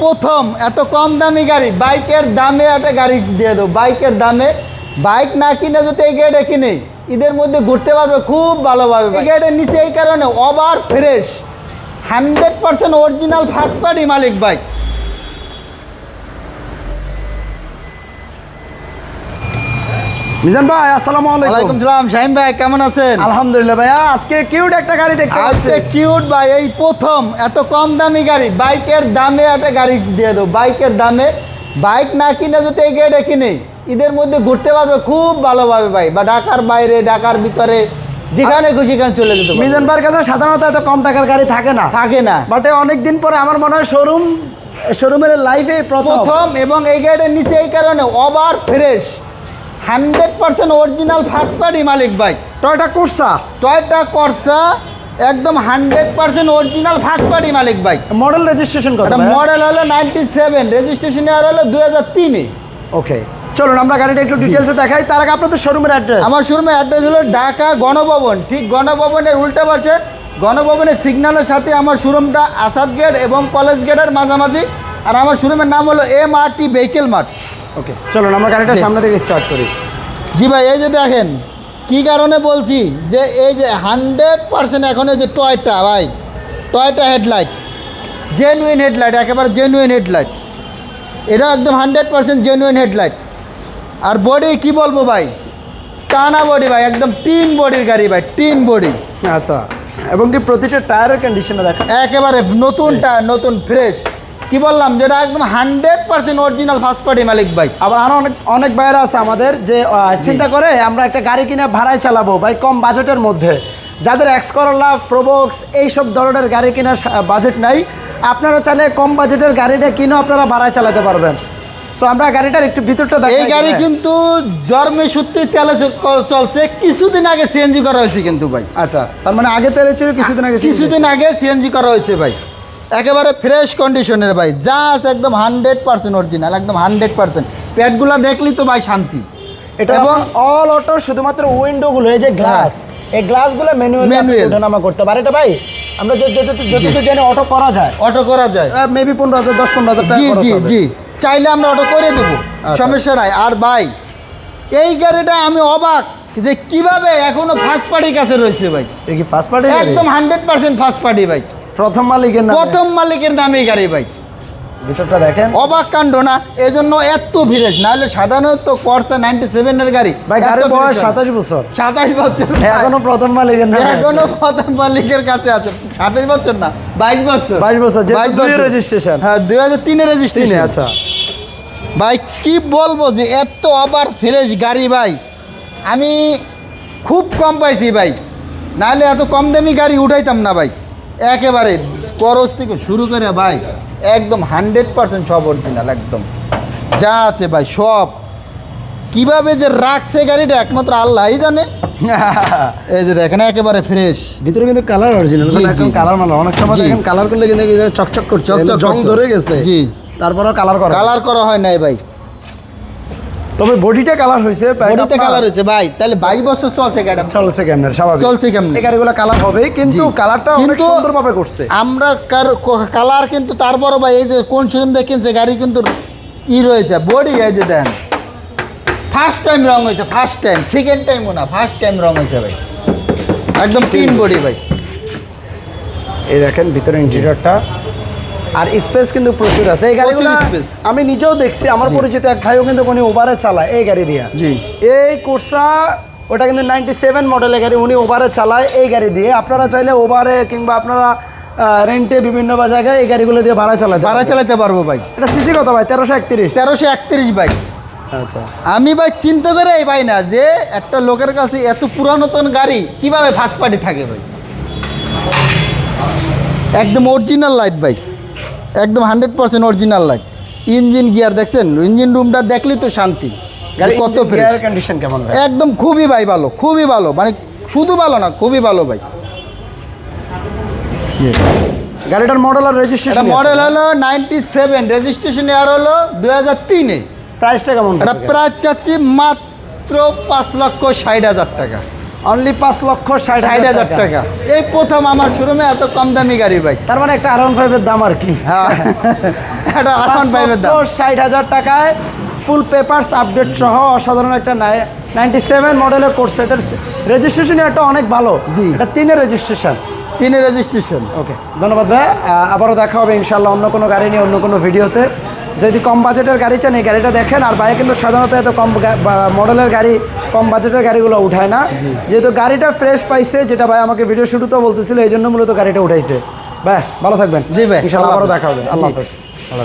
প্রথম এত কম দামি গাড়ি বাইকের দামে একটা গাড়ি দিয়ে দেবো। বাইকের দামে বাইক না কিনে যদি এই গাড়িটা কিনে ঈদের মধ্যে ঘুরতে পারবে খুব ভালোভাবে এই গাড়িটার নিচে এই কারণে over fresh hundred percent original first party মালিক বাইক মিজান ভাই আসসালামু ওয়ালাইকুম আলাইকুম সালাম শাহিম ভাই কেমন আছেন? আলহামদুলিল্লাহ ভাইয়া আজকে কিউট একটা গাড়ি দেখতে আজকে কিউট ভাই এই প্রথম এত কম দামি গাড়ি বাইকের দামে একটা গাড়ি দিয়ে দেবো বাইকের দামে। বাইক না কিনে যদি এই গাড়িটা কিনে ঈদের মধ্যে ঘুরতে পারবে খুব ভালোভাবে ভাই বা ঢাকার বাইরে ঢাকার ভিতরে যেখানে খুশি সেখানে চলে যেতে। মিজান ভাইয়ের কাছে সাধারণত এত কম টাকার গাড়ি থাকে না। থাকে না। বাট অনেক দিন পরে আমার মনে হয় শোরুম শোরুমের লাইফে প্রথম। প্রথম এবং এই গাড়িটার নিচে এই কারণে over fresh hundred percent original first party মালিক bike Toyota Corsa. Toyota Corsa একদম hundred percent original first party মালিক বাইক মডেল রেজিস্ট্রেশন কত মডেল হলো নাইনটি সেভেন রেজিস্ট্রেশন ইয়ার হলো দু হাজার তিনে ওকে চলুন আমরা গাড়িটা একটু ডিটেলসে দেখাই। তার আগে আপনাদের শোরুমের অ্যাড্রেস আমার শোরুমের অ্যাড্রেস হলো ঢাকা গণভবন। ঠিক গণভবনের উল্টা পাশে গণভবনের সিগন্যালের সাথে আমার শোরুমটা আসাদ গেট এবং কলেজ গেটের মাঝামাঝি। আর আমার শোরুমের নাম হলো M R T vehicle mart. Okay চলুন আমরা গাড়িটা। সামনে থেকে স্টার্ট করি। জি ভাই এই যে দেখেন কি কারণে বলছি যে এই যে হান্ড্রেড পার্সেন্ট এখন এই যে টয়টা ভাই টয়টা হেডলাইট জেনুইন হেডলাইট একেবারে জেনুইন হেডলাইট এটা একদম হান্ড্রেড পার্সেন্ট জেনুইন হেডলাইট আর বডি কি বলব ভাই? টানা বডি ভাই একদম টিন বডির গাড়ি ভাই টিন বডি আচ্ছা এবং কি প্রতিটা টায়ারের কন্ডিশনে দেখা একেবারে নতুন টায়ার নতুন ফ্রেশ কি বললাম? যেটা একদম hundred percent original first party মালিক ভাই। আবার আরও অনেক অনেক ভাইয়েরা আছে আমাদের যে চিন্তা করে আমরা একটা গাড়ি কিনে ভাড়ায় চালাবো ভাই কম বাজেটের মধ্যে। যাদের এক্স করলা প্রোবক্স এইসব ধরনের গাড়ি কেনার বাজেট নাই আপনারা চাইলে কম বাজেটের গাড়িটা কিনেও আপনারা ভাড়ায় চালাতে পারবেন। সো আমরা গাড়িটার একটু ভিতরটা এই গাড়ি কিন্তু জন্মে সত্যি তেলে চলছে। কিছুদিন আগে সিএনজি করা হয়েছে কিন্তু ভাই। আচ্ছা তার মানে আগে তেলে ছিল কিছুদিন আগে কিছুদিন আগে সিএনজি করা হয়েছে ভাই। একেবারে ফ্রেশ কন্ডিশনের ভাই। যা আছে একদম হান্ড্রেড পার্সেন্ট অরিজিনাল একদম হান্ড্রেড পার্সেন্ট প্যাডগুলো দেখলি তো ভাই শান্তি। এটা এবং অল অটো শুধুমাত্র উইন্ডোগুলো এই যে গ্লাস এই গ্লাসগুলো ম্যানুয়ালি. ওঠানামা করতে পারে এটা ভাই আমরা যে- যতটুকু জানি অটো করা যায়। অটো করা যায়। মেবি পনেরো হাজার দশ পনেরো হাজার জি জি জি। চাইলে আমরা অটো করে দেবো। আচ্ছা। সমস্যা নাই। আর ভাই এই গাড়িটা আমি অবাক যে কীভাবে এখনও ফার্স্ট পার্টির কাছে রয়েছে ভাই। কি ফার্স্ট পার্টি একদম হান্ড্রেড পার্সেন্ট ফার্স্ট পার্টি ভাই। প্রথম মালিকের নামে। প্রথম মালিকের নামে এই গাড়ি ভাই। ভিতরটা দেখেন। অবাক কাণ্ড না এই জন্য এত ভিড়েস নাহলে সাধারণত করসা নাইনটি সেভেনের গাড়ি। ভাই গাড়ির বয়স সাতাশ বছর। সাতাশ বছর এখনও প্রথম মালিকের নামে এখনও প্রথম মালিকের কাছে আছে। সাতাশ বছর না বাইশ বছর। 22 বছর, যেহেতু বাইশ বছর। registration। হ্যাঁ দুই হাজার তিনে রেজিস্ট্রেশন আচ্ছা। ভাই কি বলব যে এত আবার ফ্রেশ গাড়ি ভাই। আমি খুব কম পাইছি ভাই। নাহলে এত কম দামি গাড়ি উঠাইতাম না ভাই। একেবারে করস থেকে শুরু করে ভাই একদম হান্ড্রেড পার্সেন্ট সব অরিজিনাল একদম। যা আছে ভাই সব। কীভাবে যে রাখছে গাড়িটা একমাত্র আল্লাহই জানে। এই যে দেখেন একেবারে ফ্রেশ ভিতরে কিন্তু কালার অরিজিনাল। কালার মালা অনেক সময় দেখেন কালার করলে কিন্তু চকচক করছে চকচক জং। ধরে গেছে। জি। তারপরেও কালার করা কালার করা হয় নাই ভাই। তবে বডিটা কালার হয়েছে বডিতে কালার হয়েছে ভাই। তাহলে বাইশ বছর চলছে গাড়ি চলছে কেমন? স্বাভাবিক। চলছে কেমনে? এই গাড়িগুলো কালার হবে কিন্তু কালারটা অনেক সুন্দরভাবে করছে আমরা কালার কিন্তু তারপরও ভাই এই যে কোন শোরুম দেখেন যে গাড়ি কিন্তু ই রয়েছে বডি এই যে দেন। ফার্স্ট টাইম রং হয়েছে ফার্স্ট টাইম সেকেন্ড টাইমও না ফার্স্ট টাইম রং হয়েছে ভাই। একদম টিন বডি ভাই। এই দেখেন ভিতরে ইন্টেরিয়রটা আর স্পেস কিন্তু প্রচুর আছে। এই গাড়িগুলো। আমি নিজেও দেখছি আমার পরিচিত এক ভাইও কিন্তু উনি ওভারে চালায় এই গাড়ি দিয়ে। জি। এই কোর্সা ওটা কিন্তু নাইনটি সেভেন মডেলের গাড়ি উনি ওভারে চালায় এই গাড়ি দিয়ে। আপনারা চাইলে ওভারে কিংবা আপনারা রেন্টে বিভিন্ন জায়গায় এই গাড়িগুলো দিয়ে ভাড়া চালাতে ভাড়া। চালাতে পারব ভাই। এটা সিসি কত ভাই? তেরোশো একত্রিশ। তেরোশো একত্রিশ ভাই। আচ্ছা। আমি ভাই চিন্তা করে এই ভাই না যে একটা লোকের কাছে এত পুরানতন গাড়ি কীভাবে ফার্স্ট পার্টি থাকে ভাই? একদম অরিজিনাল লাইট ভাই। একদম hundred percent original light. Engine gear দেখছেন? ইঞ্জিন রুমটা দেখলি তো শান্তি। যে কত ফ্রেশ কন্ডিশন কেমন একদম খুবই ভাই ভালো খুবই ভালো। মানে শুধু ভালো না খুবই ভালো ভাই। গাড়িটার মডেল আর রেজিস্ট্রেশন মডেল হলো নাইনটি সেভেন রেজিস্ট্রেশন ইয়ার হলো দু হাজার তিনে। প্রাইসটা কেমন এটা? প্রাইস চাচ্ছি মাত্র পাঁচ লক্ষ ষাট হাজার টাকা। অনলি পাঁচ লক্ষ ষাট হাজার টাকা। এই প্রথম আমার শোরুমে এত কম দামি গাড়ি ভাই। তার মানে একটা আর ওয়ান ফাইভের দাম আর কি। হ্যাঁ। এটা আঠান পাইবের দাম। ষাট হাজার টাকায় ফুল পেপারস আপডেট সহ অসাধারণ একটা নাইনটি সেভেন মডেলের কোর্স এটার রেজিস্ট্রেশন একটা অনেক ভালো। জি। এটা তিনের রেজিস্ট্রেশন তিনে রেজিস্ট্রেশন ওকে ধন্যবাদ ভাই। আবারও দেখা হবে ইনশাল্লাহ অন্য কোনো গাড়ি নিয়ে অন্য কোনো ভিডিওতে। যদি কম বাজেটের গাড়ি চান এই গাড়িটা দেখেন। আর ভাই কিন্তু সাধারণত এত কম মডেলের গাড়ি কম বাজেটের গাড়িগুলো উঠায় না। যেহেতু গাড়িটা ফ্রেশ পাইছে যেটা ভাই আমাকে ভিডিও শুরুতেও বলতেছিল এই জন্য মূলত গাড়িটা উঠাইছে। ভাই ভালো থাকবেন। জি ভাই, আবারও দেখা হবে। আল্লাহ। হাফেজ। ভালো